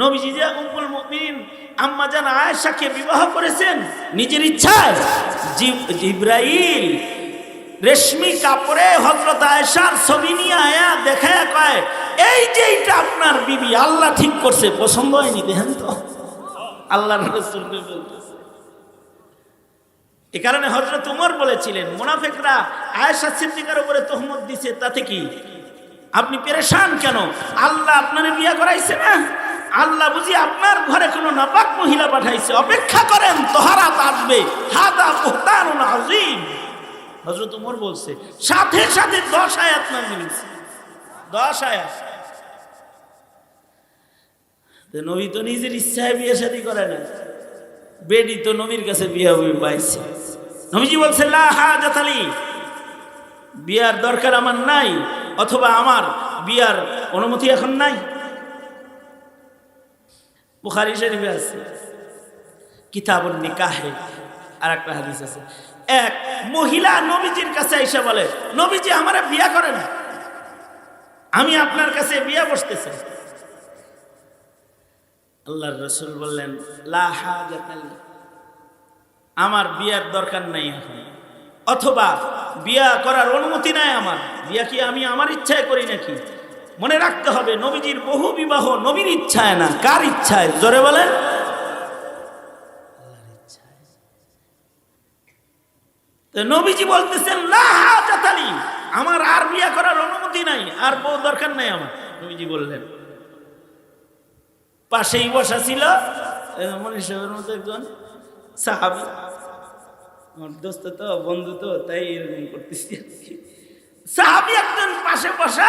নবীজি যে উম্মুল জান আয়েশাকে বিবাহ করেছেন, নিজের ইচ্ছায় রেশমি কাপড়ে হজরত আয়া দেখায় এই যে আপনার বিবি, আল্লাহ ঠিক করছে, পছন্দ হয়নি, দেখেন তো। আল্লাহ এ কারণে হজরত উমর বলেছিলেন, মুনাফেকরা আয়েশা সিদ্দিকার উপরে তহমত দিছে, তাতে কি? আপনি পেরেশান কেন? আল্লাহ আপনার বিয়া করাইছে না? আল্লাহ বুঝি আপনার ঘরে কোনো নাপাক মহিলা পাঠাইছে। অপেক্ষা করেন, তোহারাত আসবে। হাদা কোহতানুল আজিম হজরত উমর বলছে, সাথে সাথে দশ আয়াত নাম মিলছে দশ আয়াত। নবী তো নিজের ইচ্ছায় বিয়ে শাদী করে না বেডি তো নবীর কাছে বিয়ে হবে পাইছে। নবীজি বলছে, লা হাজাত আলী বিয়ার দরকার আমার নাই, অথবা আমার বিয়ার অনুমতি এখন নাই। বুখারি শরীফে আছে। কিতাবুন নিকাহে আর একটা হাদিস আছে। এক মহিলা নবীজির কাছে এসে বলে, নবীজি, আমারে বিয়া করেন। আমি আপনার কাছে বিয়া বসতেছি আল্লাহর রসুল বললেন আমার বিয়ার দরকার নাই এখন। অথবা বিয়া করার অনুমতি নাই আমার। বিয়া কি আমি আমার ইচ্ছায় করি নাকি? মনে রাখতে হবে নবীজির বহু বিবাহ নবীর ইচ্ছায় না কার ইচ্ছায়? জোরে বলেন। নবীজি বলতেছেন না হাজাত আলী আমার আর বিয়া করার অনুমতি নাই আর বউ দরকার নাই আমার। নবীজি বললেন। পাশেই বসা ছিল মনীষ সাহেবের মতো একজন সাহাবি। আমার দোস্ত তো বন্ধু তো তাই এরকম করতেছি। সাহাবি একজন পাশে বসা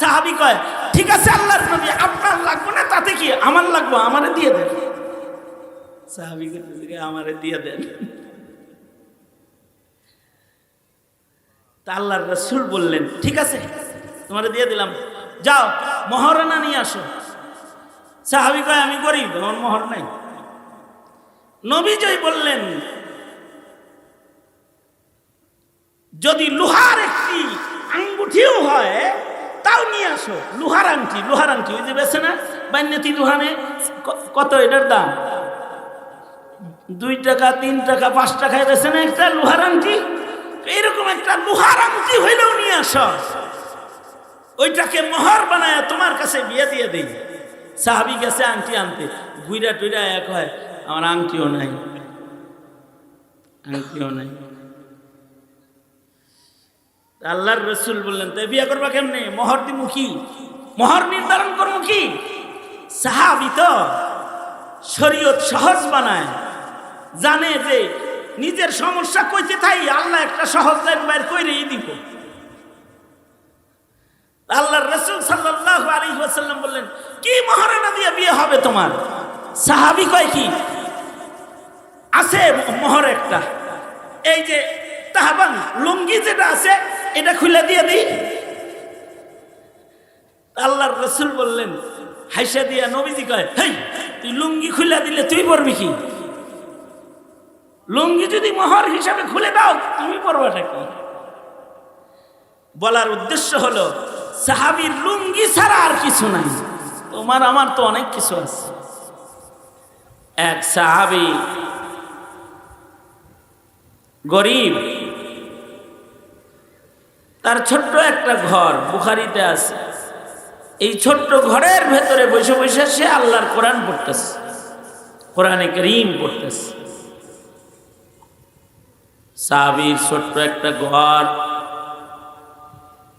সাহাবি কয়, ঠিক আছে, আল্লাহর নবী, আপনার লাগবে না? তাতে কি? আমার লাগবে, আমারে দিয়ে দেন। সাহাবি আমারে দিয়ে দেন? তা আল্লাহর রসুল বললেন, ঠিক আছে, তোমারে দিয়ে দিলাম। যাও মহারানা নিয়ে আসো। সাহাবি কয়, আমি গরিব, আমার মোহর নাই। নবীজয় বললেন, যদি লোহার আঙ্গুঠিও হয়, তাও নিয়ে আসো। লোহার আংটি লোহার আংটি, ওই যে বেছে না? বান্যাতি লোহানে কত এটার দাম? দুই টাকা, তিন টাকা, পাঁচ টাকায় বেছে না একটা লোহার আংটি? এইরকম একটা লোহার আংটি হইলেও নিয়ে আসো। ওইটাকে মোহর বানায় তোমার কাছে বিয়ে দিয়ে দিই। সাহাবি গেছে আংটি আনতে। গুইরা টুইরা এক হয়, আমার আংটিও নাই আংটিও নাই। আল্লাহর রসুল বললেন তাই বিয়ে করবা কেমনে? মোহর দিমু কি মোহর নির্ধারণ করব কি? সাহাবি তো শরীয়ত সহজ বানায়। জানে যে নিজের সমস্যা কইতে থাই, আল্লাহ একটা সহজ লাইন বাইর কইরেই দিব। আল্লাহর রসুল সাল্লাহ আলী ওয়াসাল্লাম বললেন, কি মহারানা দিয়ে বিয়ে হবে তোমার? সাহাবি কয় কি, আছে মোহর একটা। এই যে তাহাবান, লুঙ্গি যেটা আছে এটা খুলে দিয়ে দিই। আল্লাহর রসুল বললেন, হাইসা দিয়া নবীজি কয়, হেই, তুই লুঙ্গি খুলে দিলে তুই পড়বি কি? লুঙ্গি যদি মহর হিসাবে খুলে দাও, তুমি পড়বাটা কি? বলার উদ্দেশ্য হলো, সাহাবির লুঙ্গি ছাড়া আর কিছু নাই। তোমার, আমার তো অনেক কিছু আছে। এক সাহাবি গরিব তার ছোট্ট একটা ঘর বুখারিতে আছে। এই ছোট্ট ঘরের ভেতরে বসে বসে সে আল্লাহর কোরআন পড়তেছে, কোরআনে করিম পড়তেছে। সাহাবির ছোট্ট একটা ঘর,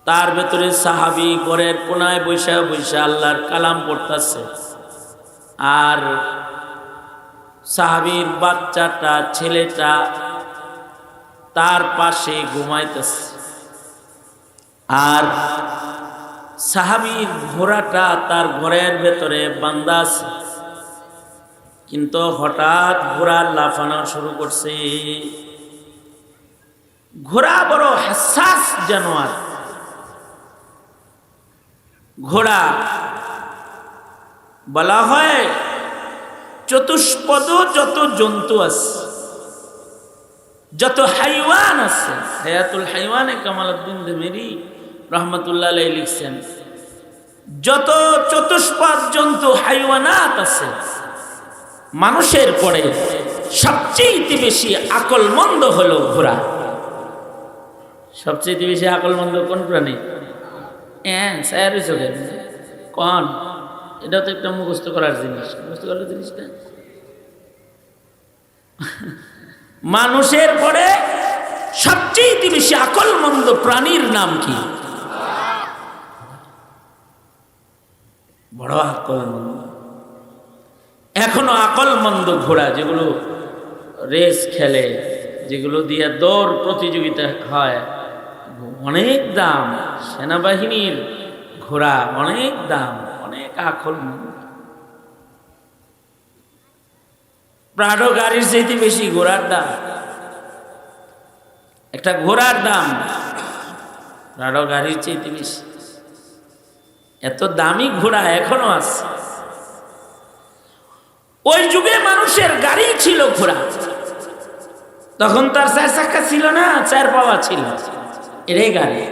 তার ভেতরে সাহাবি ঘরের কোনায় বৈশা বৈশা আল্লাহর কালাম পড়তেছে। আর সাহাবির বাচ্চাটা, ছেলেটা তার পাশে ঘুমাইতেছে। আর সাহাবির ঘোড়াটা তার ঘরের ভেতরে বান্দা আছে। কিন্তু হঠাৎ ঘোড়া লাফানো শুরু করছে। ঘোড়া বড় হাসাস জানোয়ার ঘোড়া বলা হয় চতুষ্পদ যত জন্তু আছে, যত হাইওয়ান আছে। হায়াতুল হাইওয়ানে কামাল উদ্দিন দেমেরি রহমতুল্লাহ লিখছেন, যত চতুষ্পদ জন্তু, হাইওয়ানাত আছে, মানুষের পরে সবচেয়ে বেশি আকলমন্দ হলো ঘোড়া। সবচেয়ে বেশি আকলমন্দ কোন প্রাণী হ্যাঁ স্যার চলে কন? এটা তো একটা মুখস্থ করার জিনিস। মুখস্থ করার জিনিসটা? মানুষের পরে সবচেয়ে বেশি আকলমন্দ প্রাণীর নাম কি? বড় আকলমন্দ এখনও আকলমন্দ ঘোড়া যেগুলো রেস খেলে, যেগুলো দিয়ে দৌড় প্রতিযোগিতা হয়, অনেক দাম। সেনাবাহিনীর ঘোড়া অনেক দাম, অনেক আকলমন্দ প্রাডো গাড়ির চাইতে বেশি ঘোড়ার দাম। একটা ঘোড়ার দাম প্রাডো গাড়ির চাইতে বেশি। এত দামি ঘোড়া এখনও আছে। ওই যুগে মানুষের গাড়ি ছিল ঘোড়া। তখন তার চার চাকা ছিল না, চার পাওয়া ছিল। এটাই গাড়ি।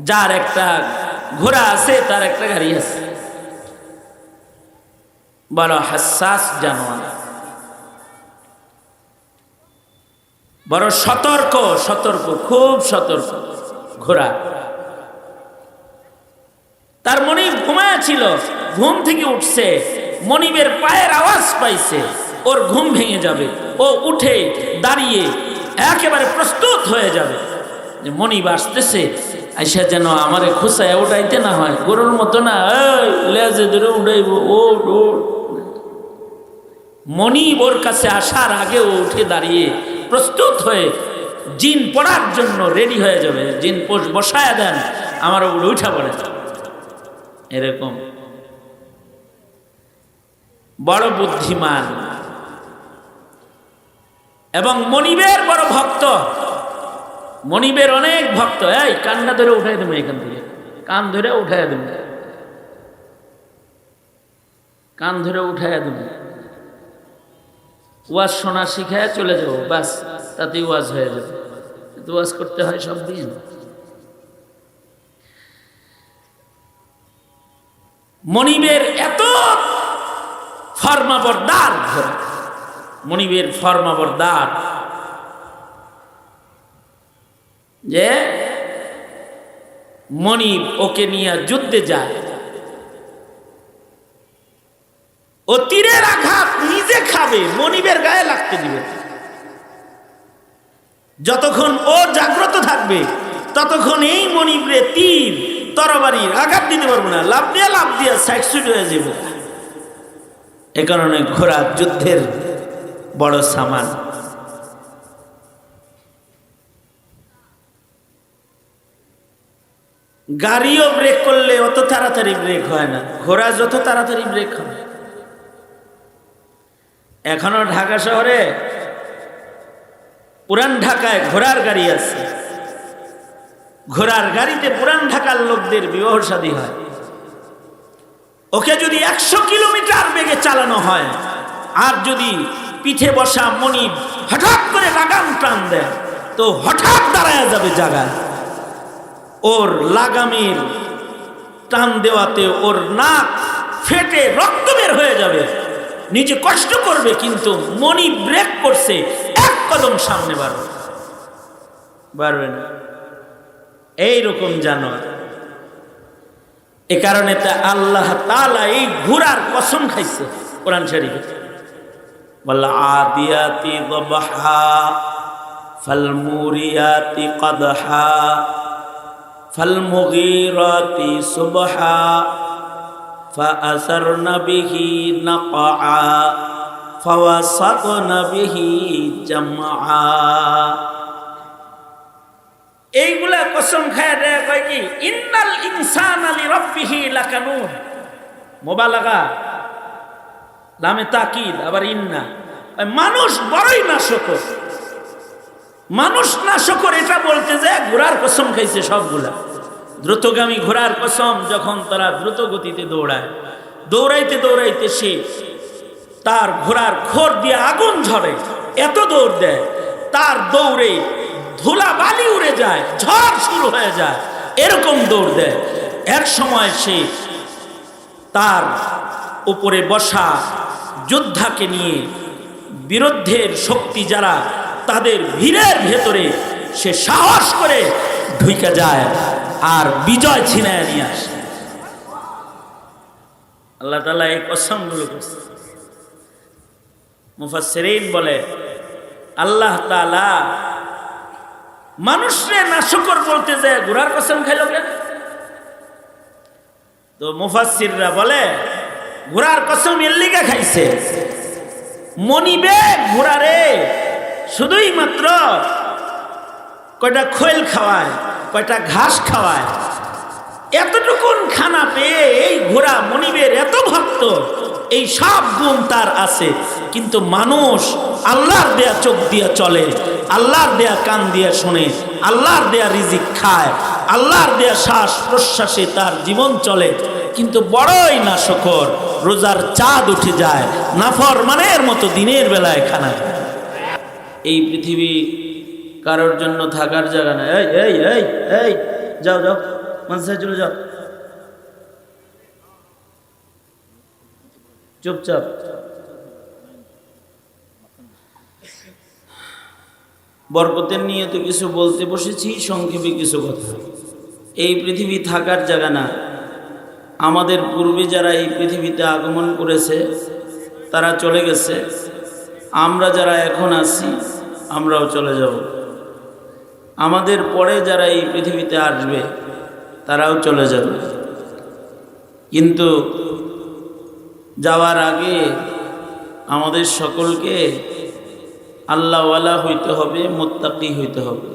যার একটা ঘোড়া আছে, তার একটা গাড়ি আছে। বড় হাসাস জানোয়ার। বড় সতর্ক সতর্ক, খুব সতর্ক ঘোড়া। তার মনিব ঘুমায় ছিল, ঘুম থেকে উঠছে, মনিবের পায়ের আওয়াজ পাইছে, ওর ঘুম ভেঙে যাবে, ও উঠে দাঁড়িয়ে একেবারে প্রস্তুত হয়ে যাবে। যে মনিব আসতেছে, আইসা যেন আমারে খুসায় উঠাইতে না হয়, গরুর মতো না লেজে ধরে উঠাইব ও মনিব ওর কাছে আসার আগে ও উঠে দাঁড়িয়ে প্রস্তুত হয়ে জিন পড়ার জন্য রেডি হয়ে যাবে। জিন পোষ বসায় দেন, আমার ওগুলো উঠা পড়ে এরকম। বড় বুদ্ধিমান। এবং মনিবের বড় ভক্ত। মনিবের অনেক ভক্ত। এই কান্না ধরে উঠাই দেবো এখান থেকে। কান ধরে উঠাই দেবো। কান ধরে উঠাই দেবো। ওয়াজ শোনা শিখায় চলে যাব। বাস তাতে ওয়াজ হয়ে যাবে। ওয়াজ করতে হয় সব দিন। মনিবের এত ফর্মাবরদার। মনিবের ফর্মাবরদার। যে মনিব ওকে নিয়ে যুদ্ধে যায়। ও তীরের আঘাত নিজে খাবে, মনিবের গায়ে লাগতে দিবে। যতক্ষণ ও জাগ্রত থাকবে, ততক্ষণ এই মনিবরে তীর তরবারির আঘাত দিতে পারব না। লাভ দিয়ে লাভ দিয়ে সাইড হয়ে যাবে। এ কারণে ঘোড়া যুদ্ধের বড় সামান গাড়িও ব্রেক করলে অত তাড়াতাড়ি ব্রেক হয় না। ঘোড়া যত তাড়াতাড়ি ব্রেক হয় এখনও ঢাকা শহরে পুরান ঢাকায় ঘোড়ার গাড়ি আছে। ঘোড়ার গাড়িতে পুরান ঢাকার লোকদের বিবাহ শাদী হয়। ওকে যদি একশো কিলোমিটার বেগে চালানো হয়, আর যদি পিঠে বসা মনিব হঠাৎ করে লাগাম টান দেয়, তো হঠাৎ দাঁড়ায় যাবে জায়গায় ওর লাগামের টান দেওয়াতে ওর নাক ফেটে রক্ত বের হয়ে যাবে। নিজে কষ্ট করবে, কিন্তু মনি ব্রেক করছে, এক কদম সামনে বাড়বে। বাড়বে না। এইরকম জানোয়ার এ কারণে তা আল্লাহ তালা এই ঘোড়ার কসম খাইছে কোরআন শরীফে বল্লা আদিয়াতি দবহা ফালমুরিয়াতি কদহা ফালমুগীরাতি সুবহা فأثرن به نقعا فوسطن به جمعا এইগুলা কসম খায় দেয় কয় কি, ইন্নাল ইনসান আলী রব্বিহি লাকানুন। মোবালাগা, লামে তাকিদ আবার ইন্না। মানুষ বড়ই না নাশকর। মানুষ না নাশকর, এটা বলতে যে ঘোড়ার কসম খাইছে সবগুলা। দ্রুতগামী ঘোড়ার কসম যখন তারা দ্রুত গতিতে দৌড়ায়। দৌড়াইতে দৌড়াইতে সে তার ঘোড়ার খোর দিয়ে আগুন ঝরে, এত দৌড় দেয়। তার দৌড়ে ধুলা বালি উড়ে যায়, ঝড় শুরু হয়ে যায়। এরকম দৌড় দেয়। এক সময় সে তার উপরে বসা যোদ্ধাকে নিয়ে বিরুদ্ধের শক্তি যারা তাদের ভিড়ের ভেতরে সে সাহস করে ঢুইকা যায় আর বিজয় ছিনায় নিয়ে আসে। আল্লাহ তালা এই কসমগুলো করছে। মুফাসসিরিন বলে, আল্লাহ তাআলা মানুষরে নাশকর বলতে যায় ঘোড়ার কসম খাইল কেন? তো মুফাসসিররা বলে ঘোড়ার কসম এর লিগে খাইছে। মনিবে ঘোড়ারে শুধুই মাত্র কয়টা খোল খাওয়ায়, কয়টা ঘাস খাওয়ায়। এতটুকুন খানা পেয়ে এই ঘোড়া মনিবের এত ভক্ত এই সব গুণ তার আছে। কিন্তু মানুষ আল্লাহর দেয়া চোখ দিয়া চলে, আল্লাহর দেয়া কান দিয়া শোনে, আল্লাহর দেয়া রিজিক খায়, আল্লাহর দেয়া শ্বাস প্রশ্বাসে তার জীবন চলে। কিন্তু বড়ই না শকর রোজার চাঁদ উঠে যায়, নাফর মানের মতো দিনের বেলায় খানা এই পৃথিবী কারোর জন্য থাকার জায়গা না এই এই এই এই, যাও যাও মানসায় চলে যাও। চুপচাপ। বরকতের নিয়ে তো কিছু বলতে বসেছি, সংক্ষেপে কিছু কথা। এই পৃথিবী থাকার জায়গা না। আমাদের পূর্বে যারা এই পৃথিবীতে আগমন করেছে, তারা চলে গেছে। আমরা যারা এখন আছি, আমরাও চলে যাব। আমাদের পরে যারা এই পৃথিবীতে আসবে, তারাও চলে যাবে। কিন্তু যাওয়ার আগে আমাদের সকলকে আল্লাহওয়ালা হইতে হবে, মোত্তাকি হইতে হবে।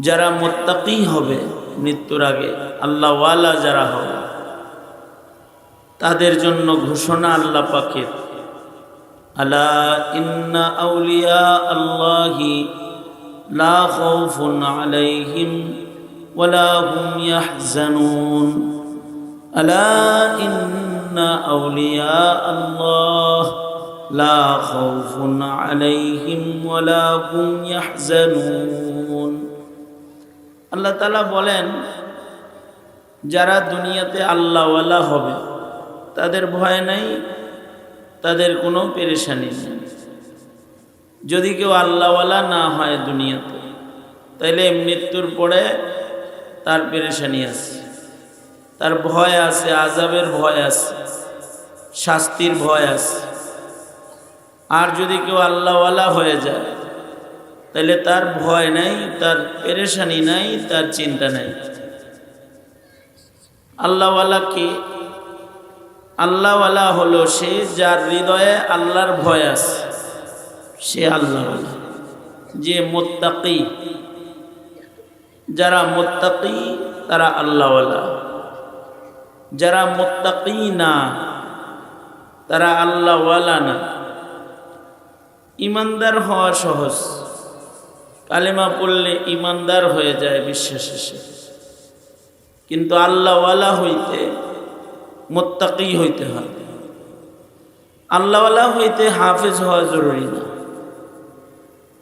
যারা মোত্তাকি হবে মৃত্যুর আগে, আল্লাহওয়ালা যারা হবে, তাদের জন্য ঘোষণা আল্লাহ পাকের। আলা ইন্না আউলিয়া আল্লাহি ওয়ালা আলা আল্লাহ লা খাউফুন আলাইহিম ওয়ালা হুম ইয়াহজানুন আল্লাহ তাআলা বলেন, যারা দুনিয়াতে আল্লাহওয়ালা হবে, তাদের ভয় নাই, তাদের কোনো পেরেশানি নেই। যদি কেউ আল্লাহওয়ালা না হয় দুনিয়াতে, তাইলে মৃত্যুর পরে তার পেরেশানি আছে, তার ভয় আছে আজাবের ভয় আছে। শাস্তির ভয় আছে। আর যদি কেউ আল্লাহওয়ালা হয়ে যায়, তাহলে তার ভয় নাই, তার পেরেশানি নাই, তার চিন্তা নাই। আল্লাহওয়ালা কি? আল্লাহওয়ালা হলো সে যার হৃদয়ে আল্লাহর ভয় আছে। সে আল্লাহওয়ালা, যে মোত্তাকি। যারা মোত্তাকি, তারা আল্লাহওয়ালা। যারা মোত্তাকি না তারা আল্লাহওয়ালা না ইমানদার হওয়া সহজ। কালেমা পড়লে ইমানদার হয়ে যায় বিশ্বাস সাথে কিন্তু আল্লাহওয়ালা হইতে মোত্তাকি হইতে হয়। আল্লাহওয়ালা হইতে হাফেজ হওয়া জরুরি না।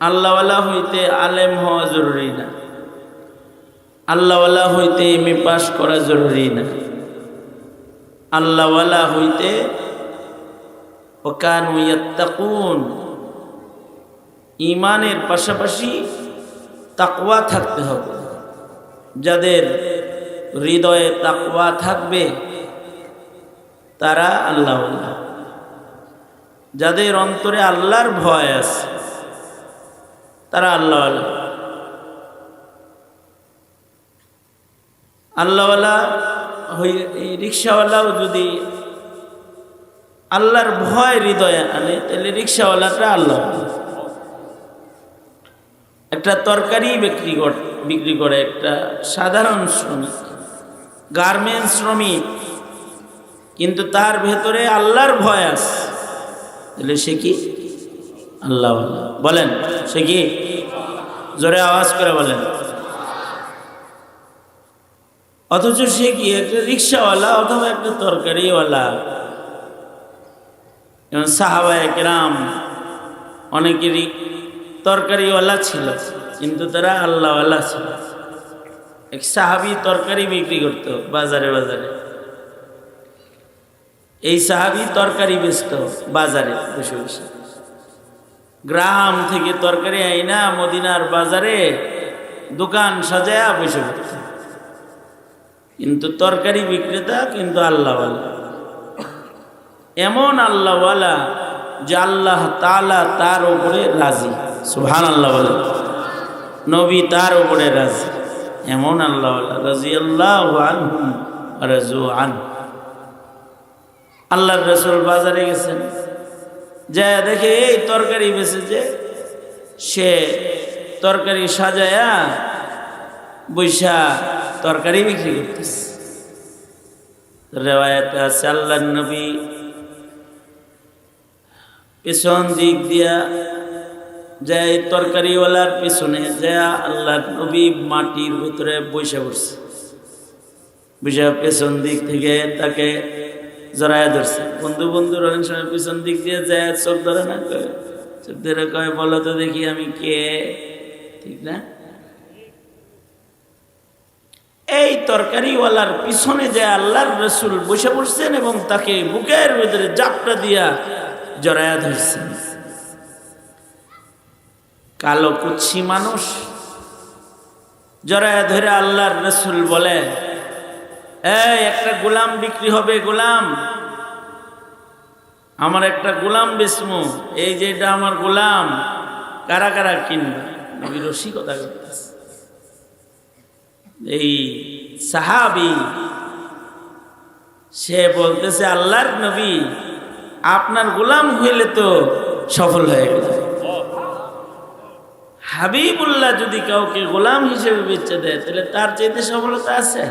আল্লাহওয়ালা হইতে আলেম হওয়া জরুরি না। আল্লাহওয়ালা হইতে এম পাশ করা জরুরি না। আল্লাহওয়ালা হইতে ওকান ইয়াত্তাকুন। ইমানের পাশাপাশি তাকওয়া থাকতে হবে। যাদের হৃদয়ে তাকওয়া থাকবে, তারা আল্লাহ যাদের অন্তরে আল্লাহর ভয় আছে, তারা আল্লাহ আল্লাহওয়ালা এই রিক্সাওয়ালাও যদি আল্লাহর ভয় হৃদয়ে আনে তাহলে রিক্সাওয়ালাটা আল্লাহ। একটা তরকারি বিক্রি করে বিক্রি করে একটা সাধারণ শ্রমিক, গার্মেন্টস শ্রমিক, কিন্তু তার ভেতরে আল্লাহর ভয় আছে। তাহলে সে কি? আল্লাহ। বলেন, সে কি? জোরে আওয়াজ করে বলেন। অথচ সে কি, একটা রিক্সাওয়ালা অথবা একটা তরকারিওয়ালা? যেমন সাহাবা একরাম অনেকেরই তরকারিওয়ালা ছিল, কিন্তু তারা আল্লাহওয়ালা ছিল। এক সাহাবি তরকারি বিক্রি করতো বাজারে বাজারে। এই সাহাবি তরকারি বেচত বাজারে বসে বসে। গ্রাম থেকে তরকারি আইনা মদিনার বাজারে দোকান সাজায়া বসে পড়ত কিন্তু তরকারি বিক্রেতা কিন্তু আল্লাহওয়ালা। এমন আল্লাহওয়ালা যে আল্লাহ তালা তার উপরে রাজি। সুহান আল্লাহ নবী তার উপরে রাজি। এমন আল্লাহওয়ালা রাজি আল্লাহ রাজু আন আল্লাহর রসুল বাজারে গেছেন। যা দেখে এই তরকারি বেঁচেছে সে তরকারি সাজায়া বৈশা তরকারি বিক্রি করতেছে। রেওয়ায়তে আছে আল্লাহ নবী পেছন দিক দিয়া যায় তরকারিওয়ালার পেছনে যা আল্লাহ নবী মাটির ভিতরে বসে পড়ছে। বসে পেছন দিক থেকে তাকে জড়ায় ধরছে। বন্ধু বন্ধুর, অনেক সময় পিছন দিক দিয়ে যায় চোখ ধরে না কয়? চোখ ধরে কয়, বলো তো দেখি আমি কে? ঠিক না? এই তরকারিওয়ালার পিছনে যে আল্লাহর রসুল বসে পড়ছেন এবং তাকে বুকের ভিতরে জাপটা দিয়া জড়ায়া ধরছেন কালো কুচ্ছি মানুষ জড়ায়া ধরে আল্লাহর রসুল বলে, এই, একটা গোলাম বিক্রি হবে, গোলাম। আমার একটা গোলাম বেসমু এই যে এটা আমার গোলাম, কারা কারা কিনবে? নবী রসিকতা এই সাহাবি, সে বলতেছে, আল্লাহর নবী আপনার গোলাম হইলে তো সফল হয়ে গেল। হাবিবুল্লাহ যদি কাউকে গোলাম হিসেবে বেচে দেয়, তাহলে তার চাইতে সফলতা আছে।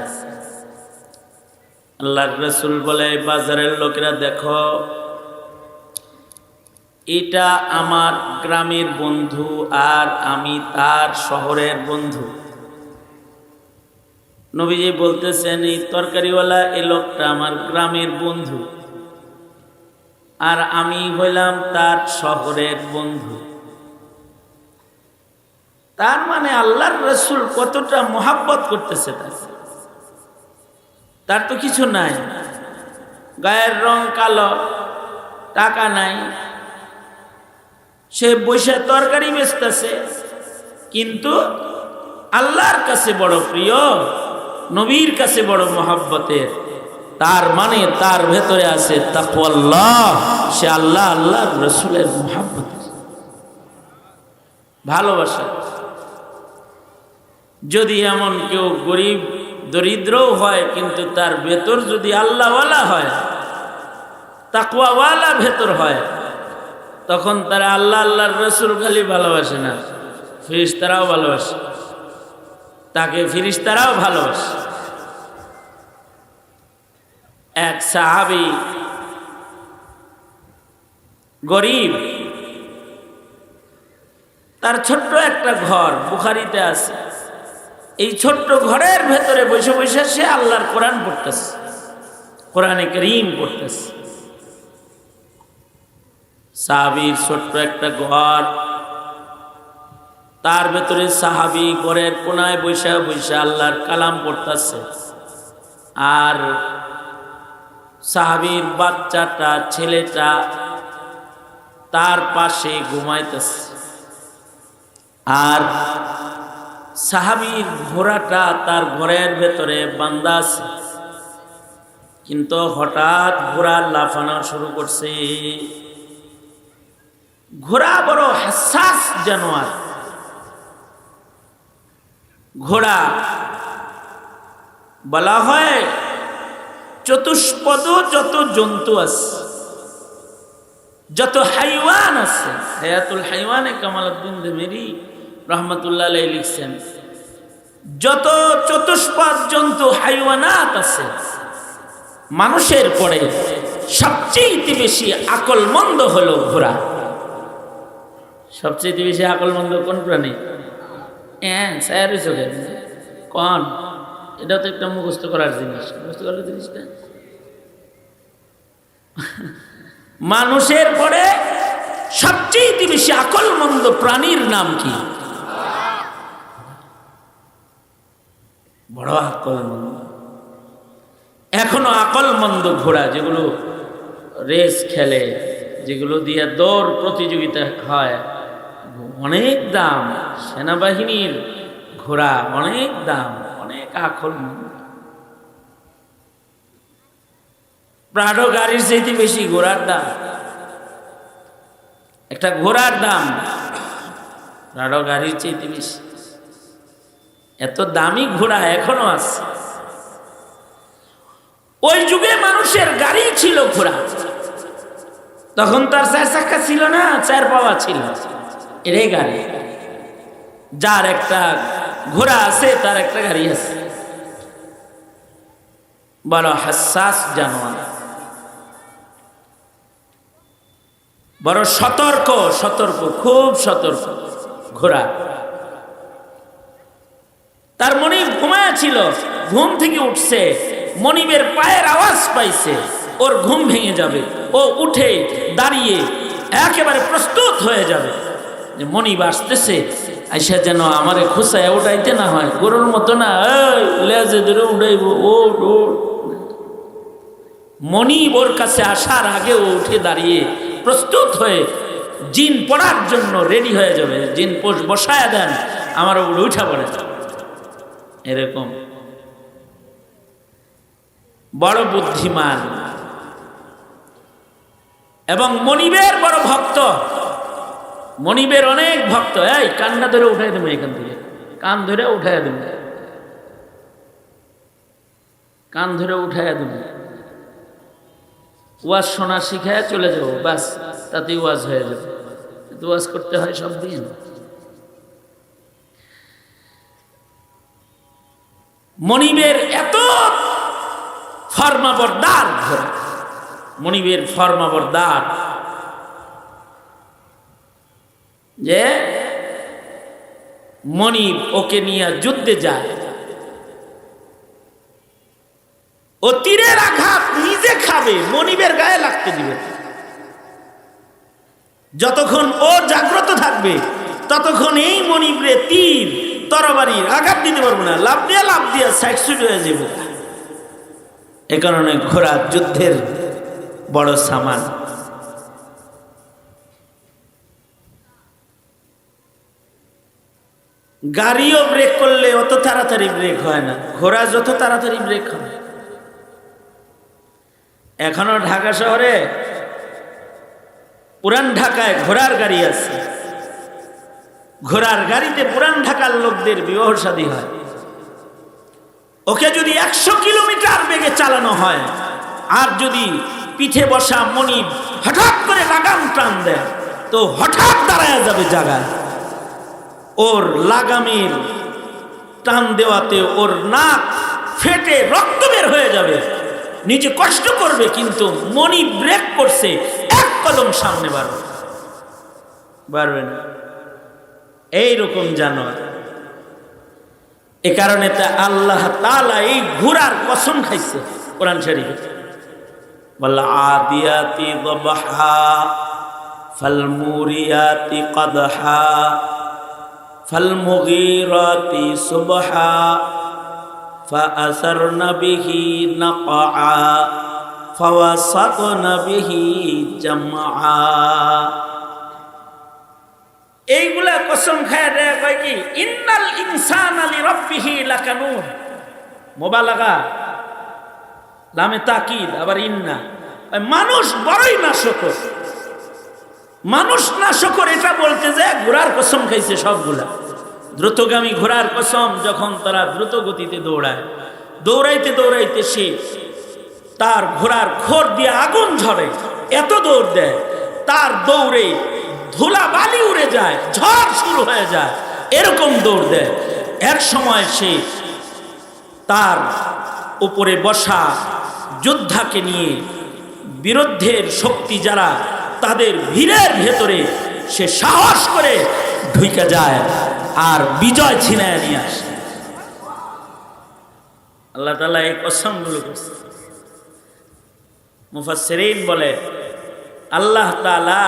আল্লাহর রসুল বলে বাজারের লোকেরা দেখো, এটা আমার গ্রামের বন্ধু আর আমি তার শহরের বন্ধু। নবীজি বলতেছেন, এই তরকারিওয়ালা এ লোকটা আমার গ্রামের বন্ধু। আর আমি হইলাম তার শহরের বন্ধু। তার মানে আল্লাহর রসুল কতটা মোহাব্বত করতেছে তার। তার তো কিছু নাই। গায়ের রং কালো, টাকা নাই। সে বসে তরকারি বেচতেছে। কিন্তু আল্লাহর কাছে বড় প্রিয়, নবীর কাছে বড় মহাব্বতের। তার মানে তার ভেতরে আছে তাকওয়াল্লাহ। সে আল্লাহ আল্লাহ, রসুলের মহাব্বত। ভালোবাসা। যদি এমন কেউ গরিব দরিদ্রও হয়, কিন্তু তার ভেতর যদি আল্লাহওয়ালা হয়, তাকওয়াওয়ালা ভেতর হয়, তখন তারা আল্লাহ, আল্লাহর রসুল খালি ভালোবাসে না। ফিরিস্তারাও ভালোবাসে। তাকে ফিরিস্তারাও ভালোবাসে। এক সাহাবি গরিব। তার ছোট্ট একটা ঘর বুখারিতে আছে। এই ছোট্ট ঘরের ভেতরে বসে বসে সে আল্লাহর কোরআন পড়তেছে, কোরআনে করিম পড়তেছে। সাহাবির ছোট্ট একটা ঘর, তার ভেতরে সাহাবি ঘরের কোনায় বৈশা বৈশা আল্লাহর কালাম পড়তেছে। আর সাহাবির বাচ্চাটা, ছেলেটা তার পাশে ঘুমাইতেছে। আর সাহাবির ঘোড়াটা তার ঘরের ভেতরে বান্দা আছে। কিন্তু হঠাৎ ঘোড়া লাফানো শুরু করছে। ঘোড়া বড় হাসাস জানোয়ার ঘোড়া বলা হয় চতুষ্পদ, যত জন্তু আছে, যত হাইওয়ান আছে, হায়াতুল হাইওয়ানে কামালউদ্দিন দেমেরি রহমতুল্লাহ লিখছেন, যত চতুষ্পদ জন্তু, হাইওয়ানাত আছে, মানুষের পরে সবচেয়ে বেশি আকলমন্দ হলো ঘোড়া। সবচেয়ে বেশি আকলমন্দ কোন প্রাণী কন? এটা তো একটা মুখস্থ করার জিনিস। মুখস্থ করার জিনিসটা? মানুষের পরে সবচেয়ে বেশি আকলমন্দ প্রাণীর নাম কি? বড় বড় আকলমন্দ। এখনও আকলমন্দ ঘোড়া যেগুলো রেস খেলে, যেগুলো দিয়ে দৌড় প্রতিযোগিতা হয়, অনেক দাম। সেনাবাহিনীর ঘোড়া অনেক দাম। আকলমন্দ প্রাডো গাড়ির চাইতে বেশি ঘোড়ার দাম। একটা ঘোড়ার দাম প্রাডো গাড়ির চাইতে বেশি। এত দামি ঘোড়া এখনও আছে। ওই যুগে মানুষের গাড়ি ছিল ঘোড়া। তখন তার চার চাক্কা ছিল না, চার পাওয়া ছিল। এটাই গাড়ি। যার একটা ঘোড়া আছে, তার একটা গাড়ি আছে। বড় হাসাস জানোয়ার। বড় সতর্ক সতর্ক, খুব সতর্ক। ঘোড়া। তার মনিব ঘুমায়া ছিল, ঘুম থেকে উঠছে, মনিবের পায়ের আওয়াজ পাইছে, ওর ঘুম ভেঙে যাবে, ও উঠে দাঁড়িয়ে একেবারে প্রস্তুত হয়ে যাবে। যে মনিব আসতেছে, আইসা যেন আমারে খুসায় উঠাইতে না হয়, গরুর মতো না লেজে ধরে উঠাইব ও ও মনিব ওর কাছে আসার আগে ও উঠে দাঁড়িয়ে প্রস্তুত হয়ে জিন পড়ার জন্য রেডি হয়ে যাবে। জিন পোষ বসায় দেন, আমার ওগুলো উঠা পড়ে এরকম। বড় বুদ্ধিমান। এবং মনিবের বড় ভক্ত। মনিবের অনেক ভক্ত। এই কান্না ধরে উঠাই দেবো এখান থেকে। কান ধরে উঠাই দেবো। কান ধরে উঠাই দেবো। ওয়াজ শোনা শিখায় চলে যাব বাস, তাতেই ওয়াজ হয়ে যাবে। ওয়াজ করতে হয় সব দিন। মনিবের এত ফর্মাবরদার ঘোড়া, মনিবের ফর্মাবরদার যে মনিব ওকে নিয়ে যুদ্ধে যায়। ও তীরের আঘাত নিজে খাবে, মনিবের গায়ে লাগতে দিবে। যতক্ষণ ও জাগ্রত থাকবে, ততক্ষণ এই মনিবরে তীর তরবারির আঘাত দিতে পারব না। লাভ দিয়া লাভ দিয়া সুইড হয়ে যাবে। এ কারণে ঘোড়া যুদ্ধের বড় সামান গাড়িও ব্রেক করলে অত তাড়াতাড়ি ব্রেক হয় না। ঘোড়া যত তাড়াতাড়ি ব্রেক হয় এখনও ঢাকা শহরে পুরান ঢাকায় ঘোড়ার গাড়ি আছে। ঘোড়ার গাড়িতে পুরান ঢাকার লোকদের বিবাহ শাদী হয়। ওকে যদি একশো কিলোমিটার বেগে চালানো হয়, আর যদি পিঠে বসা মনিব হঠাৎ করে লাগাম টান দেয়, তো হঠাৎ দাঁড়ায় যাবে জায়গায়। ওর লাগামের টান দেওয়াতে ওর নাক ফেটে রক্ত বের হয়ে যাবে। নিজে কষ্ট করবে, কিন্তু মনি ব্রেক করছে, এক কদম সামনে বাড়বে বাড়বে না। এইরকম জানোয়ার। এ কারণে তা আল্লাহ তালা এই ঘোড়ার কসম খাইছে কোরআন শরীফে। বললা আদিয়াতি কদহা সুবহা। فأثرن به نقعا فوسطن به جمعا এইগুলা কসম খায় দেয় কয় কি ইন্নাল ইনসান আলি রব্বিহি লাকানুন মোবালাগা লামে তাকিদ আবার ইন্না ওই মানুষ বড়ই নাশকর মানুষ নাশকর এটা বলতে যে ঘোড়ার কসম খাইছে সবগুলা দ্রুতগামী ঘোড়ার কসম যখন তারা দ্রুত গতিতে দৌড়ায়, দৌড়াইতে দৌড়াইতে সে তার ঘোড়ার খোর দিয়ে আগুন ঝরে, এত দৌড় দেয়, তার দৌড়ে ধুলা বালি উড়ে যায়, ঝড় শুরু হয়ে যায়, এরকম দৌড় দেয়। এক সময় সে তার উপরে বসা যোদ্ধাকে নিয়ে বিরুদ্ধের শক্তি যারা তাদের ভিড়ের ভেতরে সে সাহস করে ঢুকে যায় আর বিজয় ছিনায় নিয়ে আসে। আল্লাহ তালা এই কসমগুলো করছে। মুফাসরিন বলে, আল্লাহ তালা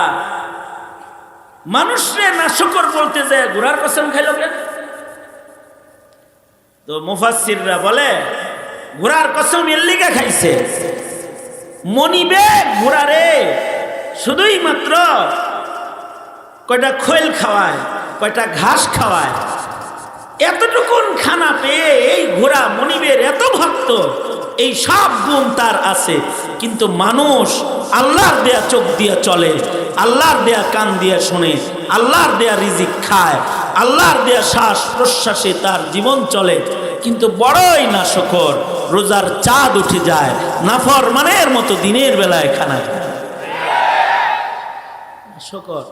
মানুষরে নাশকর বলতে যায় ঘোড়ার কসম খাইল কেন? তো মুফাসসিররা বলে ঘোড়ার কসম এর লিগা খাইছে। মনিবে ঘোড়ারে শুধুই মাত্র কয়টা খোল খাওয়ায়, কয়টা ঘাস খাওয়ায়। এতটুকুন খানা পেয়ে এই ঘোড়া মনিবের এত ভক্ত, এই সব গুণ তার আছে। কিন্তু মানুষ আল্লাহর দেয়া চোখ দিয়ে চলে, আল্লাহর দেয়া কান দিয়ে শোনে, আল্লাহর দেয়া রিজিক খায়, আল্লাহর দেয়া শ্বাস প্রশ্বাসে তার জীবন চলে। কিন্তু বড়ই না শকর, রোজার চাঁদ উঠে যায় নাফর মানের মতো দিনের বেলায় খানা। শকর